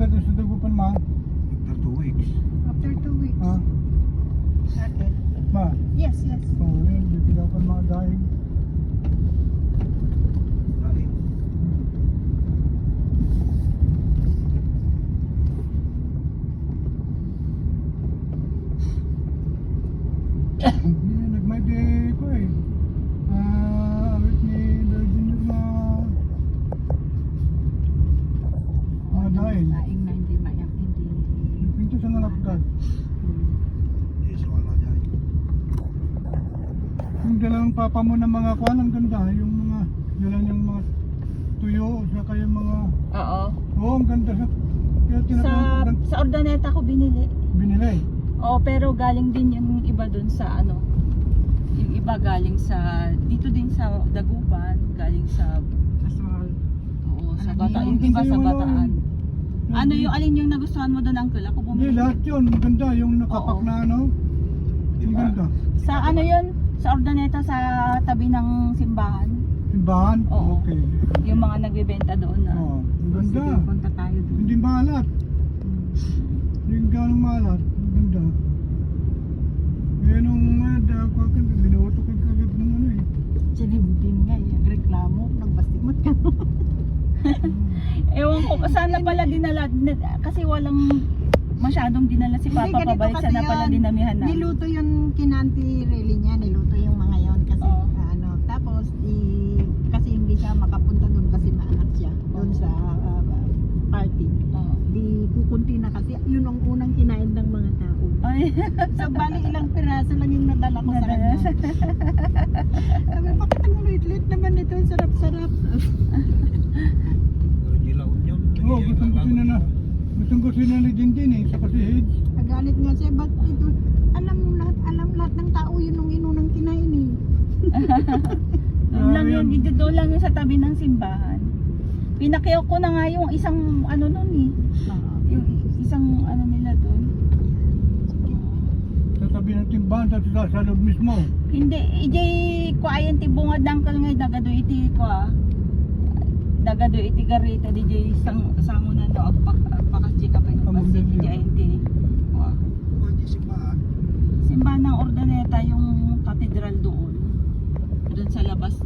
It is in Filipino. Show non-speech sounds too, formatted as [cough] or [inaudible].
after this the? After two weeks. After two weeks. Huh? Ma? Yes, yes. Oh, dying. [laughs] Dahil. Laing na hindi mayak, hindi. Pinto sa nalapkad. Yung dalawang papa mo ng mga kwan, ang ganda. Yung mga, dala yung mga tuyo, saka yung mga... Oo. Oo, ang ganda sa... Kaya Sa, sa ordaneta ko binili. binili. Oo, pero galing din yung iba dun sa ano. Yung iba galing sa, dito din sa Dagupan, galing sa, Aswal. oo, sa Bataan. yun? Yung iba sa ano, Bataan. Yung- Ano yung alin yung nagustuhan mo doon, Uncle? Ako Hindi, bumili. lahat yun. Ang ganda. Yung nakapak Oo. na ano. Ang Diba? ganda. Sa ano yun? Sa ordaneta sa tabi ng simbahan. Simbahan. Oo. Okay. Yung mga nagbebenta doon na. Oo. Ang ganda. Sige, punta tayo doon. Hindi malat. Hindi ganong malat. Ang ganda. Yan ang mga ako akin. Linuto ko kagad ng ano eh. Sinimdim nga eh. Reklamo. Nagbastimot ka. Ewan ko, sana pala dinala, kasi walang masyadong dinala si Papa Hindi, pabalik, sana pala yan. dinamihan na. Niluto yung kinanti rally niya. Niluto yung mga yon kasi Oo. ano. Tapos, i, kasi hindi siya makapunta doon kasi naanak siya. Doon Oo. sa ah, party. Oo. Di kukunti na kasi yun ang unang kinain ng mga tao. Ay, So, bali ilang [laughs] piraso lang yung nadala ko sa Nadala. kanya. Sabi, bakit ang liit-liit naman? Ang Sarap-sarap. [laughs] Gilaw yun. Oo, gustong gusto na. Gustong gusto na ni Dindin eh. Sa kasihid. Nagalit nga siya, ba't ito? Alam mo lahat, alam lahat ng tao yun nung inunang kinain eh. [laughs] doon lang yun, dito doon lang yun sa tabi ng simbahan. Pinakyaw ko na nga yung isang ano nun eh. Yung isang ano nila doon. Sa tabi ng timbahan. Sa, sa loob mismo. Hindi, ijay ko ayan ti bungad ng kalangay dagado iti ko ah. Dagado iti garita di jay sang sango na no agpak agpakas di ka pa yung Among basi din di yun. jay iti. Wa. Pwede si Paan. Simbahan